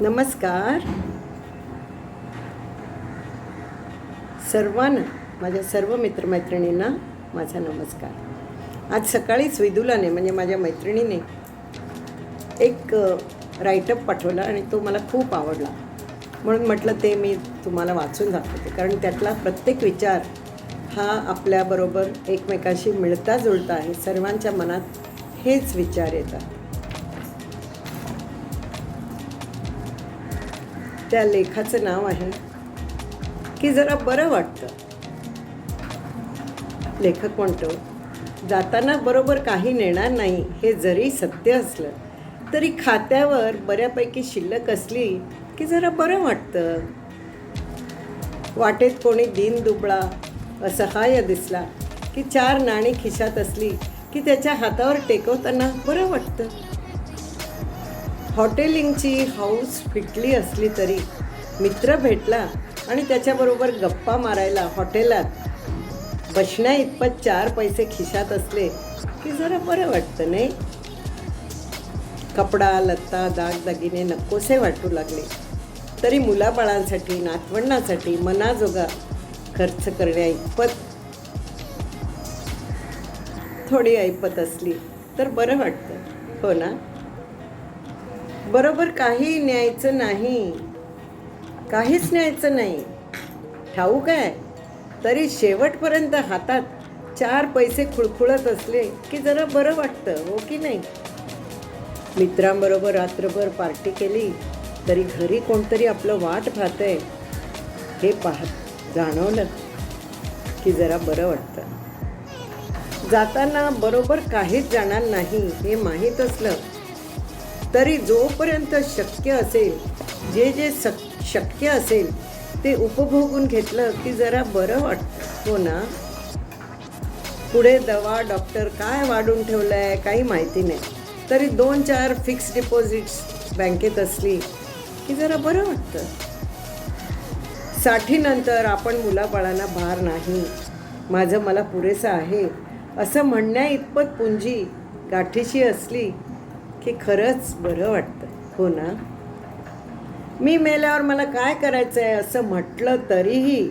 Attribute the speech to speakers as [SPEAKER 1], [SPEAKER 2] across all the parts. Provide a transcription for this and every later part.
[SPEAKER 1] नमस्कार. सर्वांना माझ्या सर्व मित्रमैत्रिणींना माझा नमस्कार. आज सकाळीच विदुलाने म्हणजे माझ्या मैत्रिणीने एक राईटअप पाठवला आणि तो मला खूप आवडला. म्हणून म्हटलं ते मी तुम्हाला वाचून दाखवते. कारण त्यातला प्रत्येक विचार हा आपल्याबरोबर एकमेकाशी मिळता जुळता आहे सर्वांच्या मनात हेच विचार येतात. त्या लेखाचं नाव आहे की जरा बरं वाटतं. लेखक म्हणतो जाताना बरोबर काही नेणार नाही हे जरी सत्य असलं तरी खात्यावर बऱ्यापैकी शिल्लक असली की जरा बरं वाटतं. वाटेत कोणी दिन दुबळा असहाय्य दिसला की चार नाणी खिशात असली की त्याच्या हातावर टेकवताना बरं वाटतं. हॉटेलिंगची हाऊस फिटली असली तरी मित्र भेटला आणि त्याच्याबरोबर गप्पा मारायला हॉटेलात. बसण्या इतपत चार पैसे खिशात असले की जरा बरं वाटतं नाही? कपडा लत्ता दागदागिने नकोसे वाटू लागले. तरी मुलाबाळांसाठी नातवंडांसाठी मनाजोगा खर्च करण्या इतपत थोडी ऐपत असली तर बरं वाटतं हो ना? बरोबर काही न्यायचं नाही. काहीच न्यायचं नाही. ठाऊक आहे तरी शेवटपर्यंत हातात चार पैसे खुळखुळत असले की जरा बरं वाटतं हो की नाही? मित्रांबरोबर रात्रभर पार्टी केली तरी घरी कोणतरी आपलं वाट पाहतंय. हे पाहत जाणवलं की जरा बरं वाटतं. जाताना बरोबर काहीच जाणार नाही हे माहीत असलं तरी जोपर्यंत शक्य असेल जे जे सक शक्य असेल ते उपभोगून घेतलं की जरा बरं वाटतो ना? पुढे दवा डॉक्टर काय वाढून ठेवलं आहे काही माहिती नाही. तरी दोन चार फिक्स डिपॉझिट्स बँकेत असली की जरा बरं वाटतं. साठीनंतर आपण मुलाबाळांना भार नाही. माझं मला पुरेसं आहे. असं म्हणण्या इतपत पुंजी गाठीशी असली की खरंच बरं वाटतं हो ना? मी मेल्यावर मला काय करायचं आहे असं म्हटलं तरीही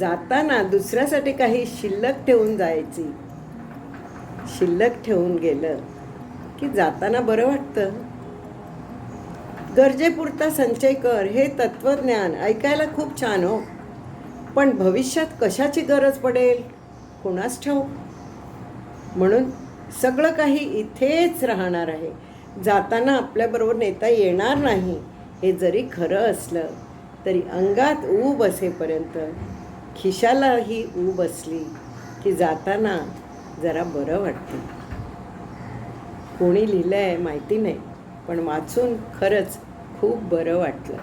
[SPEAKER 1] जाताना दुसऱ्यासाठी काही शिल्लक ठेवून जायची. शिल्लक ठेवून गेलं की जाताना बरं वाटतं. गरजेपुरता संचय कर हे तत्त्वज्ञान ऐकायला खूप छान हो. पण भविष्यात कशाची गरज पडेल? कोणास ठेवू म्हणून सगळं काही इथेच राहणार आहे. जाताना आपल्याबरोबर नेता येणार नाही हे जरी खरं असलं तरी अंगात ऊब असेपर्यंत खिशालाही ऊब असली की जाताना जरा बरं वाटतं. कोणी लिहिलं आहे माहिती नाही पण वाचून खरंच खूप बरं वाटलं.